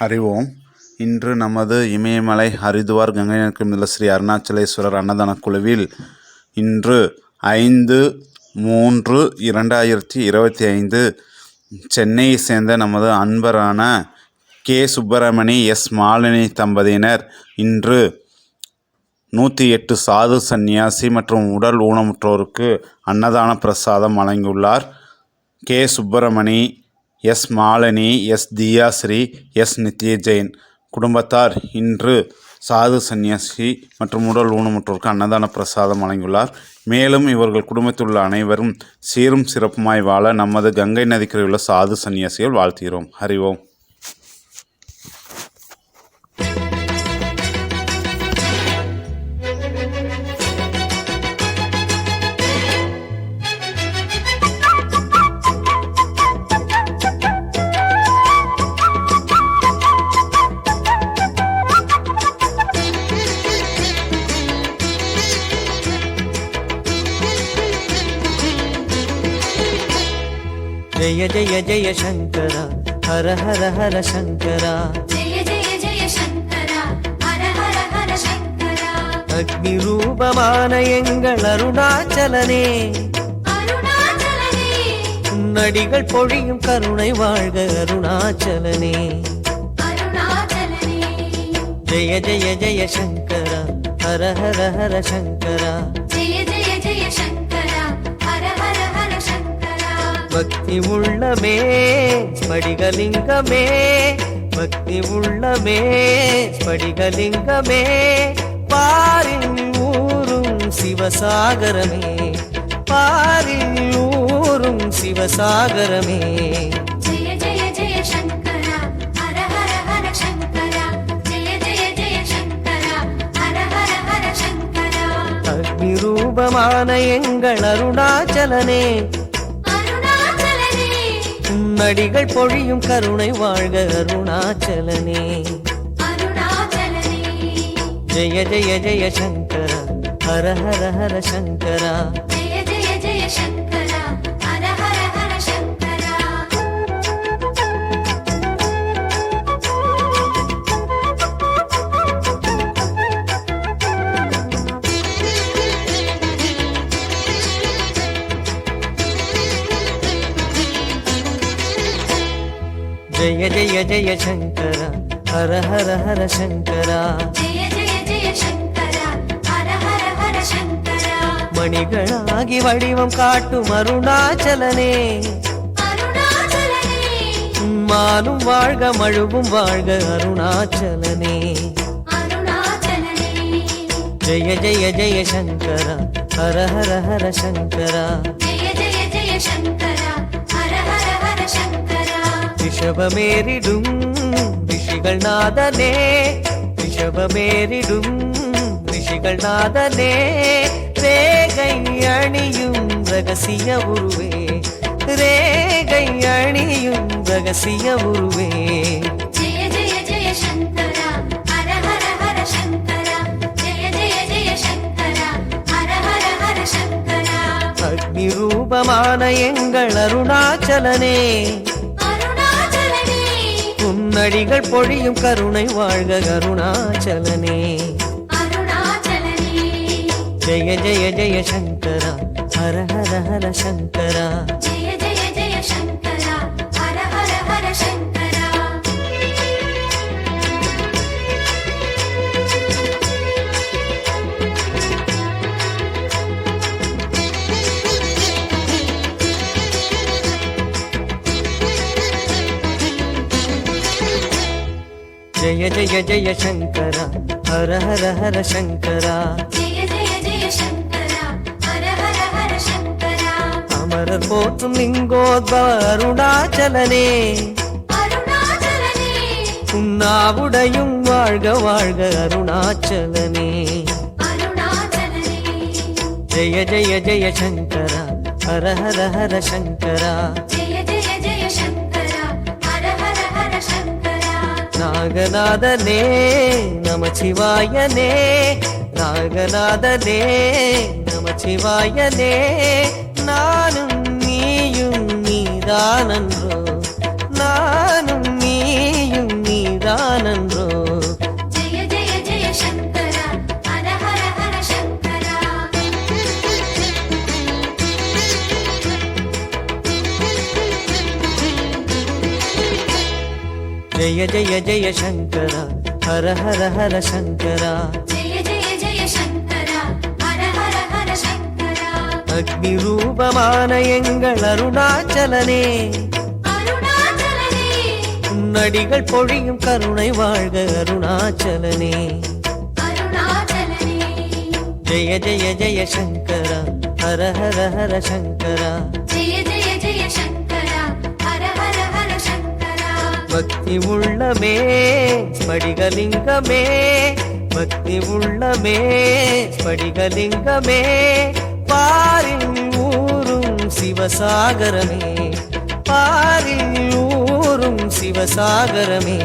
ஹரி ஓம் இன்று நமது இமயமலை ஹரிதுவார் கங்கை நிற்கும் ஸ்ரீ அருணாச்சலேஸ்வரர் அன்னதான குழுவில் இன்று ஐந்து மூன்று இரண்டாயிரத்தி இருபத்தி ஐந்து சென்னையை சேர்ந்த நமது அன்பரான கே. சுப்பிரமணி எஸ். மாலினி தம்பதியினர் இன்று நூற்றி எட்டு சாது சந்நியாசி மற்றும் உடல் ஊனமுற்றோருக்கு அன்னதான பிரசாதம் வழங்கியுள்ளார். K. Subramani S Malini S Thiyashree S Nithya Jain குடும்பத்தார் இன்று சாது சந்நியாசி மற்றும் உடல் ஊனமுற்றோருக்கு அன்னதான பிரசாதம் வழங்கியுள்ளார். மேலும் இவர்கள் குடும்பத்தில் உள்ள அனைவரும் சீரும் சிறப்புமாய் வாழ நமது கங்கை நதிக்கரையுள்ள சாது சந்நியாசிகள் வாழ்த்துகிறோம். அறிவோம் ஜய ஜய ஜய சங்கரா. ஹர ஹர ஹர சங்கரா. அக்னி ரூபமான எங்கள் அருணாச்சலனே. நடிகள் பொழியும் கருணை வாழ்க அருணாச்சலனே. ஜய ஜய ஜய சங்கரா. ஹர ஹர ஹர சங்கரா. பக்தி உள்ளமே ஸ்படிகலிங்கமே பக்தி உள்ளமே ஸ்படிகலிங்கமே. பாரில் ஊரும் சிவசாகரமே பாரில் ஊரும் சிவசாகரமே. அருணாச்சலனே உன்னடிகள் பொழியும் கருணை வாழ்க அருணாச்சலனே. ஜெய ஜெய ஜெய சங்கர ஹர ஹர ஹர சங்கரா. ஜெய ஜெய ஜெய சங்கர ஹர ஹர ஹர சங்கரா జయ జయ జయ శంకర హర హర హర శంకర மணிகளாகி வடிவம் காட்டும் அருணாச்சலனே అరుణాచలనే மானும் வாழ்க மழுவும் வாழ்க அருணாச்சலனே అరుణాచలనే ஜெய ஜெய ஜெய சங்கர ஹர ஹர ஹர சங்கரா జయ జయ జయ శంకర ரிஷபமேறிடும் ரிஷிகள் நாதனே ரிஷபமேறிடும் ரிஷிகள் நாதனே ரேகை அணியும் ரகசிய உருவே ரேகை அணியும் ரகசிய உருவே. அக்னி ரூபமான எங்கள் அருணாச்சலனே வழிகள் பொழியும் கருணை வாழ்க கருணாச்சலனே. ஜெய ஜெய ஜெய சங்கரா ஹர ஹர ஹர சங்கரா. జయ జయ జయ శంకర హర హర హర శంకర அமரர் போற்றும் லிங்கோத்பவ அருணாச்சலனே అరుణాచలనే உன்னாவுடையும் வாழ்க வாழ்க அருணாச்சலனே అరుణాచలనే ஜெய ஜெய ஜெய சங்கரா ஹர ஹர ஹர சங்கரா நாகநாதனே நமச்சிவாயனே. நாகநாதனே நமச்சிவாயனே. நானும் நீயும் நீதானன்று. ஜெய ஜெய ஜெய சங்கரா ஹர ஹர ஹர சங்கரா அக்னி ரூபமான எங்கள் அருணாச்சலனே உன்னடிகள் பொழியும் கருணை வாழ்க அருணாச்சலனே। ஜெய ஜெய ஜெய சங்கரா ஹர ஹர ஹர சங்கரா। பக்தி உள்ளமே படிகலிங்கமே பக்தி உள்ளமே படிகலிங்கமே பாரில் ஊரும் சிவசாகரமே பாரில் ஊரும் சிவசாகரமே.